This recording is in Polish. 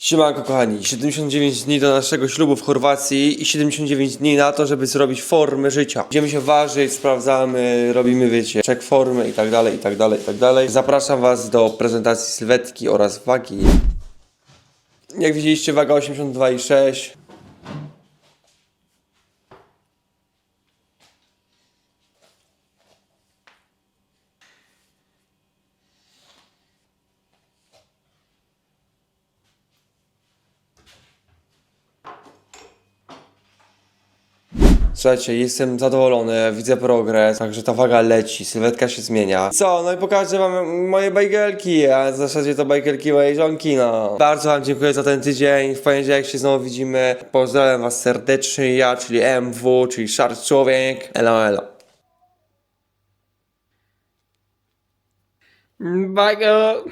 Siemanko kochani, 79 dni do naszego ślubu w Chorwacji i 79 dni na to, żeby zrobić formę życia. Idziemy się ważyć, sprawdzamy, robimy wiecie, check formy i tak dalej, i tak dalej, i tak dalej. Zapraszam was do prezentacji sylwetki oraz wagi. Jak widzieliście waga 82,6 Słuchajcie, jestem zadowolony, widzę progres, także ta waga leci, sylwetka się zmienia. Co, no i pokażę wam moje bajgelki, a w zasadzie to bajgelki mojej żonki, no. Bardzo wam dziękuję za ten tydzień, w poniedziałek się znowu widzimy. Pozdrawiam was serdecznie, ja, czyli MW, czyli Szary Człowiek. Elo, elo. Bye, girl.